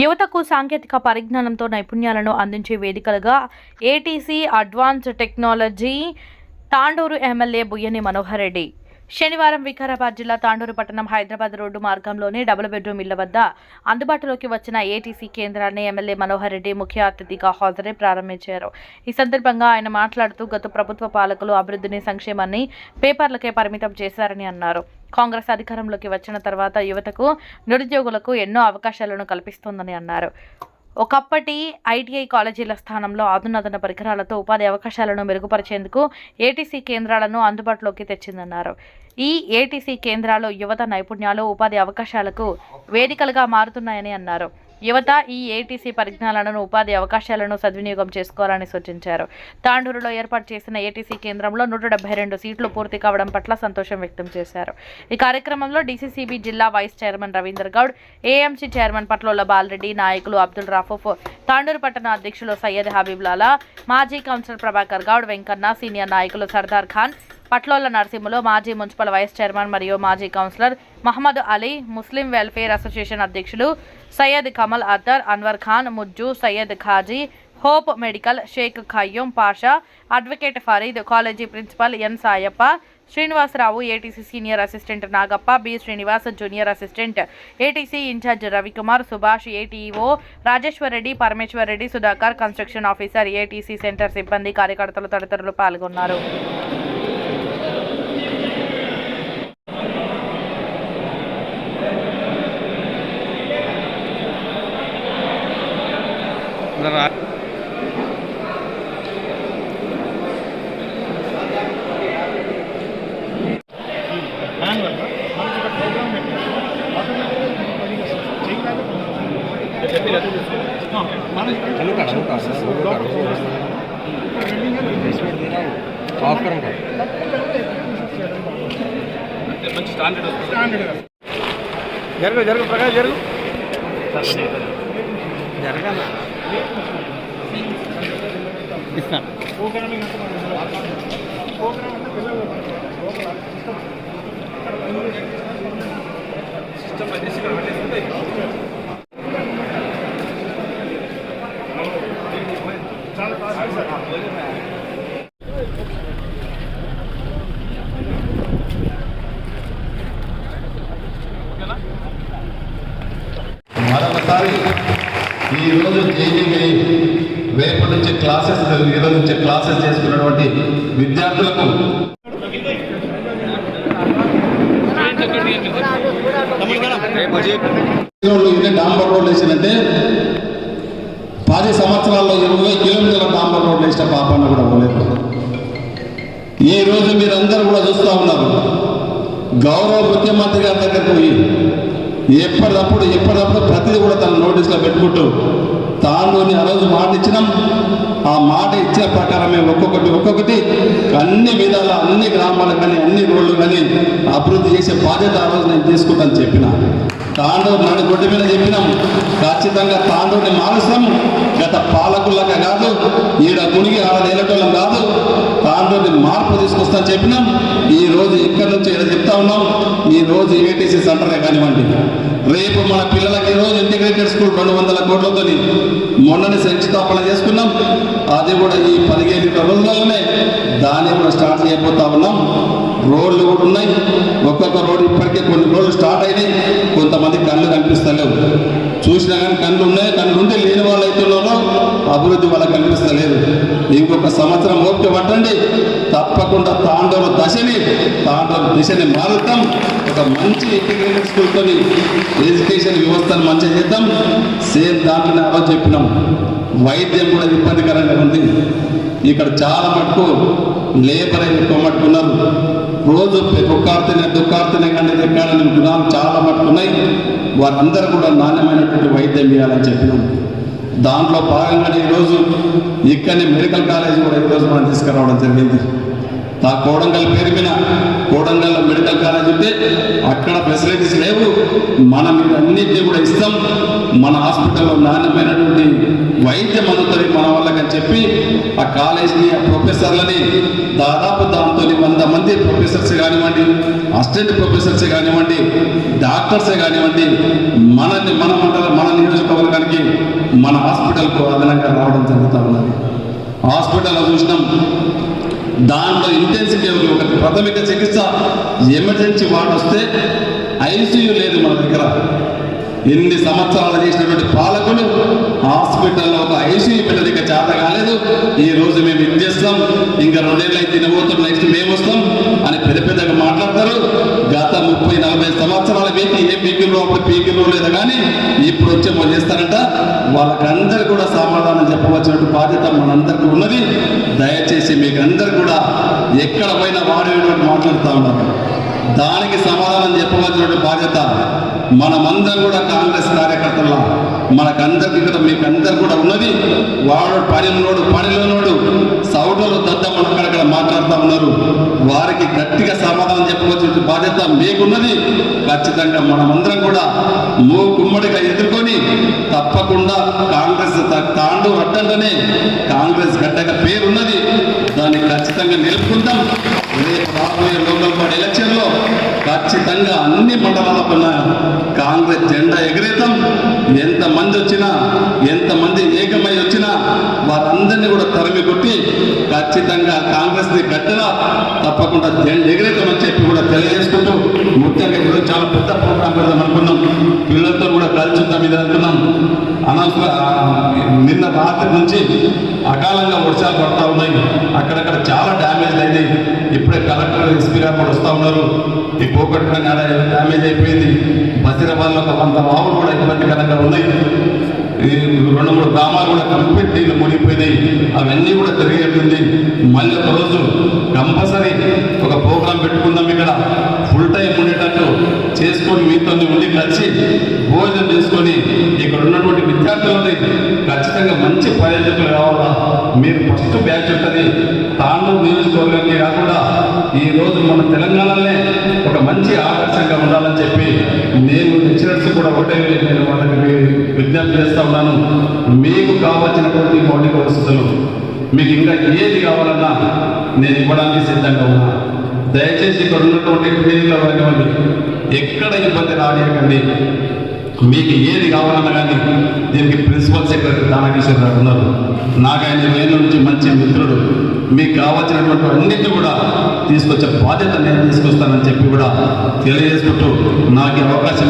యువతకు సాంకేతిక పరిజ్ఞానంతో నైపుణ్యాలను అందించే వేదికలుగా ATC advance technology Tandur MLA Buyyani Manohar Reddy. శనివారం వికారాబాద్ జిల్లా తాండూరు పట్టణం హైదరాబాద్ రోడ్డు మార్గంలోని డబుల్ బెడ్రూమ్ ఇళ్ళ వద్ద అందుబాటులోకి వచ్చిన ఏటీసీ కేంద్రాన్ని ఎమ్మెల్యే మనోహర్ రెడ్డి ముఖ్య అతిథిగా హాజరై ప్రారంభించారు. ఈ సందర్భంగా ఆయన మాట్లాడుతూ గత ప్రభుత్వ పాలకులు అభివృద్ధిని సంక్షేమాన్ని పేపర్లకే పరిమితం చేశారని అన్నారు. కాంగ్రెస్ అధికారంలోకి వచ్చిన తర్వాత యువతకు నిరుద్యోగులకు ఎన్నో అవకాశాలను కల్పిస్తోందని అన్నారు. ఒకప్పటి ఐటీఐ కాలేజీల స్థానంలో ఆధునాతన పరికరాలతో ఉపాధి అవకాశాలను మెరుగుపరిచేందుకు ఏటీసీ కేంద్రాలను అందుబాటులోకి తెచ్చిందన్నారు. ఈ ఏటీసీ కేంద్రాలు యువత నైపుణ్యాలు ఉపాధి అవకాశాలకు వేదికలుగా మారుతున్నాయని అన్నారు. యువత ఈ ఏటీసీ పరిజ్ఞానాలను ఉపాధి అవకాశాలను సద్వినియోగం చేసుకోవాలని సూచించారు. తాండూరులో ఏర్పాటు చేసిన ఏటీసీ కేంద్రంలో నూట డెబ్బై రెండు సీట్లు పూర్తి కావడం పట్ల సంతోషం వ్యక్తం చేశారు. ఈ కార్యక్రమంలో డీసీసీబీ జిల్లా vice chairman Ravinder Goud AMC chairman Patlola Balreddy నాయకులు అబ్దుల్ రాఫూఫ్ తాండూరు పట్టణ అధ్యక్షులు సయ్యద్ హబీబ్లాలా మాజీ కౌన్సిలర్ ప్రభాకర్ గౌడ్ వెంకన్న సీనియర్ నాయకులు సర్దార్ ఖాన్ పట్లోల నరసింహులు మాజీ మున్సిపల్ వైస్ చైర్మన్ మరియు మాజీ councillor Mohammed Ali Muslim welfare association అధ్యక్షులు Syed Kamal Addar Anwar Khan Mujju Syed Khaji hope medical Shaik Khayyum Pasha advocate Fareed college principal N Sayappa Srinivasarao ATC senior assistant Nagappa B Srinivas junior assistant ATC in charge Ravikumar Subhash ATO Rajeshwar Reddy Parameshwar Reddy Sudhakar construction officer ATC centre సిబ్బంది కార్యకర్తలు తదితరులు పాల్గొన్నారు ఆస్కరం కాదు మంచి standard వస్తుంది జరుగు జరుగు ప్రకాష్ జరుగు. జరగాల. ఇస్తాను సిస్టమ్ అది ఇక్కడ పెట్టేసుకుంటే మరొకసారి ఈ రోజు జేఈని రేపటి నుంచి క్లాసెస్ ఈరోజు నుంచి క్లాసెస్ చేసుకున్నటువంటి విద్యార్థులకు ఇదే డాంబర్ రోడ్లు వేసిందంటే పది సంవత్సరాల్లో ఇరవై కిలోమీటర్ల డాంబర్ రోడ్లు వేసిన పాపన్న కూడా పోలేదు. ఈ రోజు మీరందరూ కూడా చూస్తూ ఉన్నారు. గౌరవ ముఖ్యమంత్రి గారి దగ్గర పోయి ఎప్పటికప్పుడు ఎప్పటికప్పుడు ప్రతిదీ కూడా తన నోటీసులో పెట్టుకుంటూ తానుని ఆ రోజు మాట ఇచ్చినాం. ఆ మాట ఇచ్చే ప్రకారమే ఒక్కొక్కటి ఒక్కొక్కటి అన్ని విధాల అన్ని గ్రామాలు కానీ అన్ని రోడ్లు కానీ అభివృద్ధి చేసే బాధ్యత ఆ రోజు నేను తీసుకుంటాను చెప్పిన. తాండూరు నడి గొడ్డు మీద చెప్పినాం. ఖచ్చితంగా తాండూరుని మారుస్తాం. గత పాలకుల్లాగా కాదు ఈడ గుడికి ఆడ నేలటోళ్ళం కాదు. తాండూరుని మార్పు తీసుకొస్తా చెప్పినాం. ఈ రోజు ఇక్కడి నుంచి ఇక్కడ చెప్తా ఉన్నాం. ఈ రోజు ఏటీసీ సెంటరే కానివ్వండి. రేపు మన పిల్లలకి ఈరోజు రోజు ఇంటిగ్రేటెడ్ స్కూల్ రెండు వందల కోట్లతో మొన్నని శంకుస్థాపన చేసుకున్నాం. అది కూడా ఈ పదిహేను రోజులలోనే దాన్ని కూడా స్టార్ట్ చేయబోతా ఉన్నాం. రోడ్లు కూడా ఉన్నాయి. ఒక్కొక్క రోడ్డు ఇప్పటికే కొన్ని రోడ్లు స్టార్ట్ అయినాయి. కొంతమంది కళ్ళు కనిపిస్తలేవు. చూసినా కానీ కళ్ళు ఉన్నాయి? కళ్ళు ఉంటే లేని వాళ్ళు అయితే ఉన్నారో. అభివృద్ధి వాళ్ళకి కనిపిస్తలేదు ఇంకొక సంవత్సరం ఓపిక పట్టండి. తప్పకుండా తాండూరు దశని తాండూరు దిశని మారుతాం. ఒక మంచి ఇంటిగ్రేటెడ్ స్కూల్తో ఎడ్యుకేషన్ వ్యవస్థను మంచిగా చేద్దాం. సేమ్ దాంట్లోనే ఆ రోజు చెప్పినాం. వైద్యం కూడా ఇబ్బందికరంగా ఉంది. ఇక్కడ చాలా మటుకు లేబర్ అని ఎక్కువ మట్టుకున్నారు రోజు దుఃఖార్తనే దుఃఖార్తనే కానీ ఎక్కాలని గుణాలు చాలా మట్టుకున్నాయి వారందరూ కూడా నాణ్యమైనటువంటి వైద్యం ఇవ్వాలని చెప్పినాం. దాంట్లో భాగంగానే ఈరోజు ఇక్కడనే మెడికల్ కాలేజ్ కూడా ఈరోజు మనం తీసుకురావడం జరిగింది. ఆ కోడంగల్ పేరు మీద కోడంగల్ మెడికల్ కాలేజ్ ఉంటే అక్కడ ఫెసిలిటీస్ లేవు. మనం అన్నింటినీ కూడా ఇస్తాం. మన హాస్పిటల్లో నాణ్యమైనటువంటి వైద్యం అందుతుంది మన వాళ్ళకని చెప్పి ఆ కాలేజీని ఆ ప్రొఫెసర్లని దాదాపు దాంతో వంద మంది ప్రొఫెసర్స్ కానివ్వండి అసిస్టెంట్ ప్రొఫెసర్స్ కానివ్వండి డాక్టర్సే కానివ్వండి మనల్ని మన మండలం మన నియోజకవర్గం చేసుకోవడానికి మన హాస్పిటల్కు అదనంగా రావడం జరుగుతూ ఉన్నది. హాస్పిటల్లో చూసినాం దాంట్లో ఇంటెన్సివ్ కేర్ ఒక ప్రాథమిక చికిత్స ఎమర్జెన్సీ వార్డు వస్తే ఐసీయూ లేదు మన దగ్గర. ఎన్ని సంవత్సరాలు చేసినటువంటి పాలకులు హాస్పిటల్లో ఒక ఐసీయూ పెట్టడానికి చేత కాలేదు. ఈ రోజు మేము ఇది చేస్తాం? ఇంకా రెండేళ్ళు అయితే తినబోతాం నెక్స్ట్ మేము వస్తాం అని పెద్ద పెద్దగా మాట్లాడతారు. గత ముప్పై నలభై సంవత్సరాల వ్యక్తి ఏ పీకిలో అప్పుడు పీకిలో లేదు కానీ ఇప్పుడు వచ్చే వాళ్ళు చేస్తారంట. వాళ్ళకందరూ కూడా సమాధానం చెప్పవలసినటువంటి బాధ్యత మనందరికీ ఉన్నది. దయచేసి మీకు అందరు కూడా ఎక్కడ పోయినా వాడేటువంటి మాట్లాడుతూ ఉన్నారు. దానికి సమాధానం చెప్పవలసినటువంటి బాధ్యత మనమందరం కూడా కాంగ్రెస్ కార్యకర్తల మనకందరికి ఇక్కడ మీకందరు కూడా ఉన్నది. వాడు పనిలోడు పనిలోనోడు సౌటలు దద్దమ్మలు అక్కడక్కడ మాట్లాడుతూ ఉన్నారు వారికి గట్టిగా సమాధానం చెప్పవలసిన బాధ్యత మీకున్నది. ఖచ్చితంగా మనమందరం కూడా మూ కుమ్మడిగా ఎదుర్కొని తప్పకుండా కాంగ్రెస్ తాండు అడ్డంటనే కాంగ్రెస్ గడ్డగా పేరున్నది. దాన్ని ఖచ్చితంగా నిలుపుకుందాం రేపు రాబోయే లోకల్ ఎలక్షన్లో ఖచ్చితంగా అన్ని మండలాల పైన కాంగ్రెస్ జెండా ఎగరేతాం. ఎంత మంది వచ్చినా ఎంత మంది ఏకమై వచ్చినా వారందరినీ కూడా తరిమి కొట్టి ఖచ్చితంగా కాంగ్రెస్ ని గట్టిగా తప్పకుండా జెండా చెప్పి కూడా తెలియజేసుకుంటూ ముఖ్యంగా ఈరోజు చాలా పెద్ద ప్రోగ్రాం పెడదాం అనుకున్నాం. పిల్లలతో కూడా కలిసి ఉందాం ఇది అనుకున్నాం. అనవసర నిన్న రాత్రి నుంచి అకాలంగా వర్షాలు పడతా ఉన్నాయి. అక్కడక్కడ చాలా డ్యామేజ్ అయినాయి. ఇప్పుడే కలెక్టర్ ఎస్పీ గారు కూడా వస్తూ ఉన్నారు. ఈ పోగొట్టుకున్న డ్యామేజ్ అయిపోయింది. బసిరాబాద్లో ఒక వంద వాములు కూడా ఇబ్బందికరంగా ఉన్నాయి. రెండు మూడు గ్రామాలు కూడా కంప్లీట్ నీళ్ళు మునిగిపోయినాయి అవన్నీ కూడా తిరిగేటుంది మళ్ళీ ఒక రోజు కంపల్సరీ ఒక ప్రోగ్రాం పెట్టుకుందాం ఇక్కడ. ఫుల్ టైం ఉండేటట్టు చేసుకొని మీతో ఉండి కలిసి భోజనం చేసుకొని ఇక్కడ ఉన్నటువంటి విద్యార్థులని ఖచ్చితంగా మంచి ప్రయోజకులు కావాలా? మీరు ఫస్ట్ బ్యాచ్ ఉంటుంది. తాను నియోజకవర్గానికి కాకుండా ఈ రోజు మన తెలంగాణలోనే ఒక మంచి ఆదర్శంగా ఉండాలని చెప్పి నేను లెక్చరర్స్ కూడా ఒకటే నేను వాళ్ళకి విజ్ఞప్తి చేస్తా ఉన్నాను. మీకు కావాల్సినటువంటి మౌలిక వసతులు మీకు ఇంకా ఏది కావాలన్నా నేను ఇవ్వడానికి సిద్ధంగా ఉన్నా. దయచేసి ఇక్కడ ఉన్నటువంటి ట్రైనింగ్లో కానివ్వండి ఎక్కడ ఇబ్బంది రానియకండి. మీకు ఏది కావాలన్నా కానీ దీనికి ప్రిన్సిపల్ సెక్రటరీ దానకిషోర్ గారు ఉన్నారు. నాకు ఆయన వేల నుంచి మంచి మిత్రుడు. మీకు కావాల్సినటువంటి అన్నిటి కూడా తీసుకొచ్చే బాధ్యత నేను తీసుకొస్తానని చెప్పి కూడా తెలియజేసుకుంటూ నాకు అవకాశం